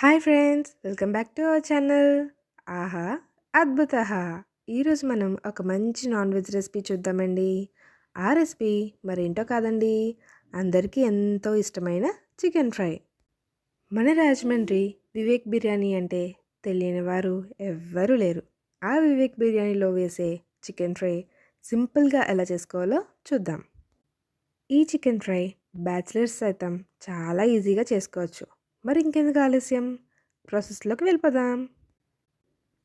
Hi friends! Welcome back to our channel. ఆహా అద్భుత ఈరోజు మనం ఒక మంచి నాన్ వెజ్ రెసిపీ చూద్దామండి. ఆ రెసిపీ మరేంటో కాదండి. అందరికీ ఎంతో ఇష్టమైన చికెన్ ఫ్రై. మన రాజమండ్రి వివేక్ బిర్యానీ అంటే తెలియని వారు ఎవ్వరూ లేరు. ఆ వివేక్ బిర్యానీలో వేసే చికెన్ ఫ్రై సింపుల్గా ఎలా చేసుకోవాలో చూద్దాం. ఈ చికెన్ ఫ్రై బ్యాచిలర్స్ సైతం చాలా ఈజీగా చేసుకోవచ్చు. మరి ఇంకెందుకు ఆలస్యం? ప్రాసెస్లోకి వెళ్ళిపోదాం.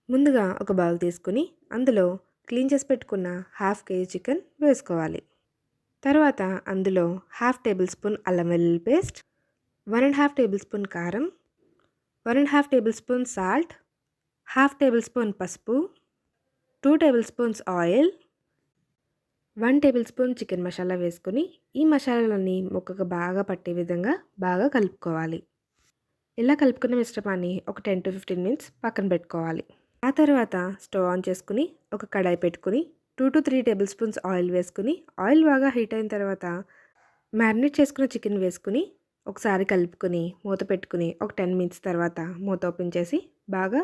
ముందుగా ఒక బౌల్ తీసుకుని అందులో క్లీన్ చేసి పెట్టుకున్న హాఫ్ కేజీ చికెన్ వేసుకోవాలి. తర్వాత అందులో హాఫ్ టేబుల్ స్పూన్ అల్లం వెల్లుల్లి paste one and half tablespoon కారం one and half tablespoon salt half tablespoon పసుపు two tablespoons oil one tablespoon chicken masala వేసుకుని ఈ మసాలాలన్నీ ముక్కకు బాగా పట్టే విధంగా బాగా కలుపుకోవాలి. ఇలా కలుపుకున్న మిశ్రమాన్ని ఒక టెన్ టు ఫిఫ్టీన్ మినిట్స్ పక్కన పెట్టుకోవాలి. ఆ తర్వాత స్టవ్ ఆన్ చేసుకుని ఒక కడాయి పెట్టుకుని two to three tablespoons oil వేసుకుని ఆయిల్ బాగా హీట్ అయిన తర్వాత మ్యారినేట్ చేసుకున్న చికెన్ వేసుకుని ఒకసారి కలుపుకొని మూత పెట్టుకుని ఒక టెన్ మినిట్స్ తర్వాత మూత ఓపెన్ చేసి బాగా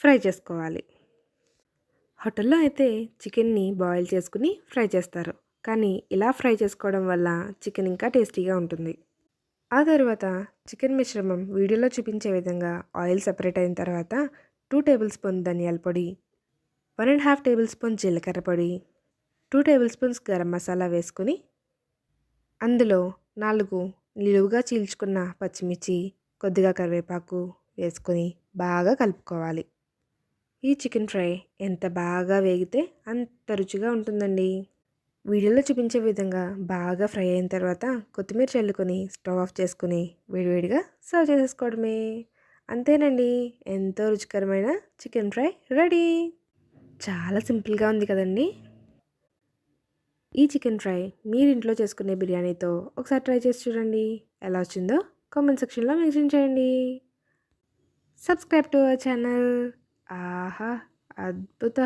ఫ్రై చేసుకోవాలి. హోటల్లో అయితే చికెన్ని బాయిల్ చేసుకుని ఫ్రై చేస్తారు. కానీ ఇలా ఫ్రై చేసుకోవడం వల్ల చికెన్ ఇంకా టేస్టీగా ఉంటుంది. ఆ తర్వాత చికెన్ మిశ్రమం వీడియోలో చూపించే విధంగా ఆయిల్ సపరేట్ అయిన తర్వాత టూ టేబుల్ స్పూన్ ధనియాల పొడి one and half tablespoon జీలకర్ర పొడి two tablespoons garam masala వేసుకుని అందులో నాలుగు నిలువుగా చీల్చుకున్న పచ్చిమిర్చి కొద్దిగా కరివేపాకు వేసుకొని బాగా కలుపుకోవాలి. ఈ చికెన్ ఫ్రై ఎంత బాగా వేగితే అంత రుచిగా ఉంటుందండి. వీడియోలో చూపించే విధంగా బాగా ఫ్రై అయిన తర్వాత కొత్తిమీర చల్లుకొని స్టవ్ ఆఫ్ చేసుకుని వేడివేడిగా సర్వ్ చేసేసుకోవడమే. అంతేనండి ఎంతో రుచికరమైన చికెన్ ఫ్రై రెడీ. చాలా సింపుల్గా ఉంది కదండి. ఈ చికెన్ ఫ్రై మీరు ఇంట్లో చేసుకునే బిర్యానీతో ఒకసారి ట్రై చేసి చూడండి. ఎలా వచ్చిందో కామెంట్ సెక్షన్లో మెన్షన్ చేయండి. Subscribe to our channel. ఆహా అద్భుత.